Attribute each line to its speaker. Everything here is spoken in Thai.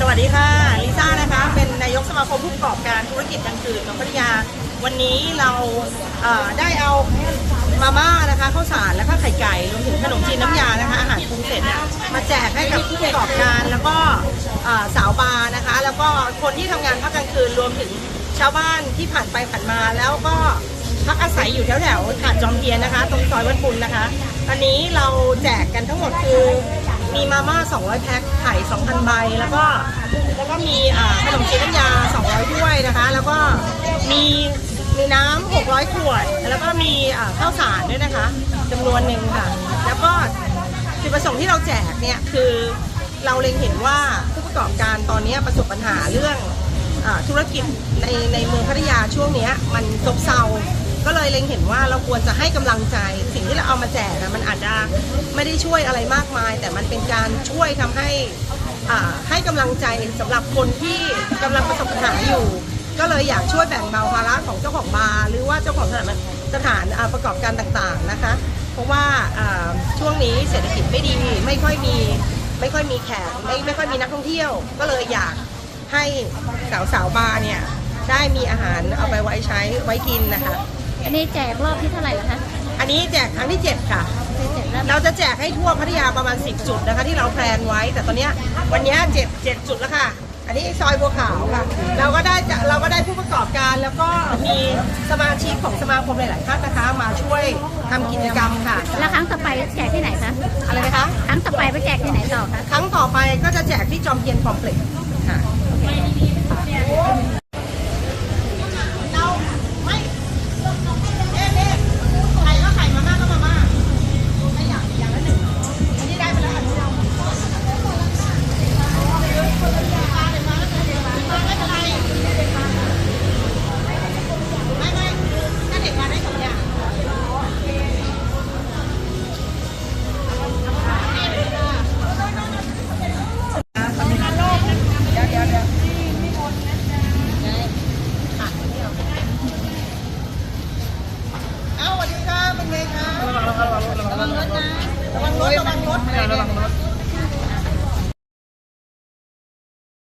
Speaker 1: สวัสดีค่ะลิซ่านะคะเป็นนายกสมาคมผู้ประกอบการธุรกิจกลงคืนของพัทยา วันนี้เราได้เอามาม่านะคะข้าวสารแล้วก็ไข่ไก่รวมถึงขนมจีนน้ำยา แจกให้กับผู้ประกอบการแล้วก็สาวบาร์นะคะ แล้วก็คนที่ทำงานภาคกลางคืนรวมถึงชาวบ้านที่ผ่านไปผ่านมาแล้วก็พักอาศัยอยู่แถวแถวๆหาดจอมเทียนนะคะ ตรงซอยวัดปุณนะคะ อันนี้เราแจกกันทั้งหมดคือมีมาม่า 200 แพ็คไข่2,000 ใบ แล้วก็แล้วก็มีขนมจีนน้ำยา 200 ถ้วยนะคะ แล้วก็มีมีน้ำ600 ขวด แล้วก็มีข้าวสารด้วยนะคะจำนวนหนึ่งค่ะ แล้วก็ จุดประสงค์ที่เราแจกเนี่ยคือเราเล็งเห็นว่าผู้ประกอบการตอนนี้ประสบปัญหาเรื่องอธุรกิจในในเมืองพัทยาช่วงนี้มันซบเซา ก็เลยเล็งเห็นว่าเราควรจะให้กำลังใจ สิ่งที่เราเอามาแจกนะมันอาจจะไม่ได้ช่วยอะไรมากมาย แต่มันเป็นการช่วยทำให้อ่าให้กำลังใจสำหรับคนที่กำลังประสบปัญหาอยู่ ก็เลยอยากช่วยแบ่งเบาภาระของเจ้าของบาร์หรือว่าเจ้าของสถาน สถานอ่าประกอบการต่างๆนะคะ เพราะว่าอ่าช่วงนี้เศรษฐกิจไม่ดีไม่ค่อยมีไม่ค่อยมีแขกไม่ไม่ค่อยมีนักท่องเที่ยว ก็เลยอยากให้สาวสาวๆบาร์เนี่ยได้มีอาหารเอาไปไว้ใช้ไว้กินนะคะ
Speaker 2: อันนี้แจกรอบที่เท่าไหร่แล้วคะ
Speaker 1: อันนี้แจกครั้งที่ 7 ค่ะ
Speaker 2: ที่เจ็ดแล้ว
Speaker 1: เราจะแจกให้ทั่วพัทยาประมาณ 10 จุดนะคะ ที่เราแพลนไว้ แต่ตอนเนี้ยวันเนี้ยเจ็ดเจ็ดจุดแล้วค่ะ อันนี้ซอยบัวขาวค่ะ เราก็ได้จะเราก็ได้ผู้ประกอบการ แล้วก็มีสมาชิกของสมาคมหลาย ๆ ท่านนะคะ มาช่วยทำกิจกรรมค่ะ
Speaker 2: แล้วครั้งต่อไปแจกที่ไหนคะ
Speaker 1: อะไรนะคะ
Speaker 2: ครั้งต่อไปไปแจกที่ไหนต่อคะ
Speaker 1: ครั้งต่อไปก็จะแจกที่จอมเทียนคอมเพล็กซ์ค่ะ 我有ระวั